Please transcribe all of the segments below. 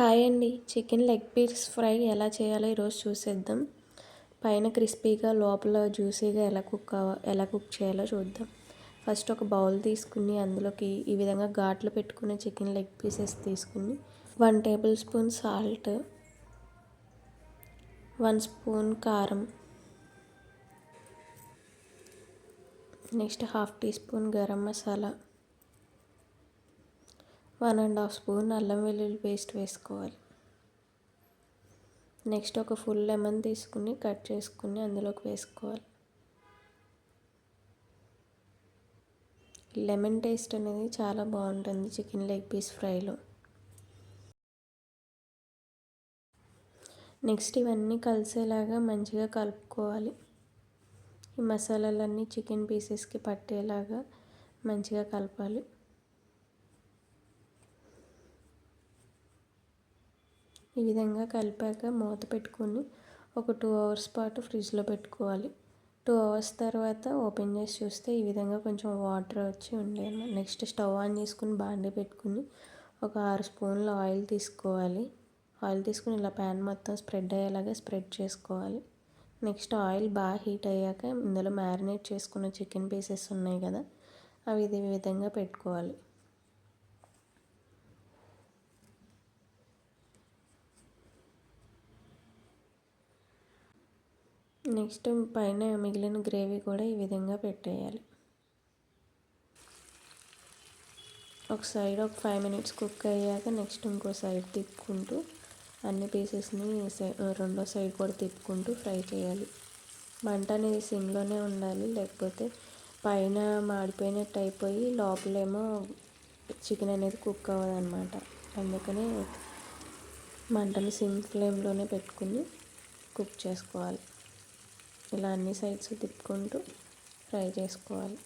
Hi అండి. Chicken leg piece fry ఎలా చేయాలో ఈరోజు చూసేద్దాం. పైన క్రిస్పీగా లోపల జ్యూసీగా ఎలా కుక్ ఎలా కుక్ చేయాలో చూద్దాం. ఫస్ట్ ఒక బౌల్ తీసుకుని అందులోకి ఈ విధంగా ఘాట్లు పెట్టుకునే చికెన్ లెగ్ పీసెస్ తీసుకుని one table spoon salt one spoon కారం next half tea spoon garam masala one and half spoon అల్లం వెల్లుల్లి పేస్ట్ వేసుకోవాలి. నెక్స్ట్ ఒక ఫుల్ లెమన్ తీసుకుని కట్ చేసుకుని అందులోకి వేసుకోవాలి. లెమన్ టేస్ట్ అనేది చాలా బాగుంటుంది చికెన్ లెగ్ పీస్ ఫ్రైలో. నెక్స్ట్ ఇవన్నీ కలిసేలాగా మంచిగా కలుపుకోవాలి. ఈ మసాలాలన్నీ చికెన్ పీసెస్కి పట్టేలాగా మంచిగా కలపాలి. ఈ విధంగా కలిపాక మూత పెట్టుకొని ఒక టూ అవర్స్ పాటు ఫ్రిడ్జ్లో పెట్టుకోవాలి. టూ అవర్స్ తర్వాత ఓపెన్ చేసి చూస్తే ఈ విధంగా కొంచెం వాటర్ వచ్చి ఉండేది నెక్స్ట్ స్టవ్ ఆన్ చేసుకుని బాండీ పెట్టుకుని ఒక ఆరు స్పూన్ల ఆయిల్ తీసుకోవాలి. ఆయిల్ తీసుకుని ఇలా ప్యాన్ మొత్తం స్ప్రెడ్ అయ్యేలాగా స్ప్రెడ్ చేసుకోవాలి. నెక్స్ట్ ఆయిల్ బాగా హీట్ అయ్యాక ఇందులో మ్యారినేట్ చేసుకున్న చికెన్ పీసెస్ ఉన్నాయి కదా అవి ఇది విధంగా పెట్టుకోవాలి. నెక్స్ట్ పైన మిగిలిన గ్రేవీ కూడా ఈ విధంగా పెట్టేయాలి. ఒక సైడ్ ఒక ఫైవ్ మినిట్స్ కుక్ అయ్యాక నెక్స్ట్ ఇంకో సైడ్ తిప్పుకుంటూ అన్ని పీసెస్ని రెండో సైడ్ కూడా తిప్పుకుంటూ ఫ్రై చేయాలి. మంట అనేది సిమ్లోనే ఉండాలి లేకపోతే పైన మాడిపోయినట్టు అయిపోయి లోపలేమో చికెన్ అనేది కుక్ అవ్వదన్నమాట. అందుకనే మంటని సిమ్ ఫ్లేమ్లోనే పెట్టుకుని కుక్ చేసుకోవాలి. ఇలా అన్ని సైడ్స్ తిప్పుకుంటూ ఫ్రై చేసుకోవాలి.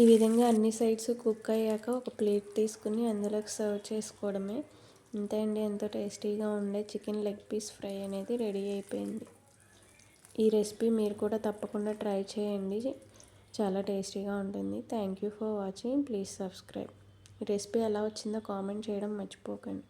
ఈ విధంగా అన్ని సైడ్స్ కుక్ అయ్యాక ఒక ప్లేట్ తీసుకుని అందులోకి సర్వ్ చేసుకోవడమే. అంతే అండి ఎంతో టేస్టీగా ఉండే చికెన్ లెగ్ పీస్ ఫ్రై అనేది రెడీ అయిపోయింది. ఈ రెసిపీ మీరు కూడా తప్పకుండా ట్రై చేయండి. చాలా టేస్టీగా ఉంటుంది. Thank you for watching. Please subscribe. ఈ రెసిపీ ఎలా వచ్చిందో కామెంట్ చేయడం మర్చిపోకండి.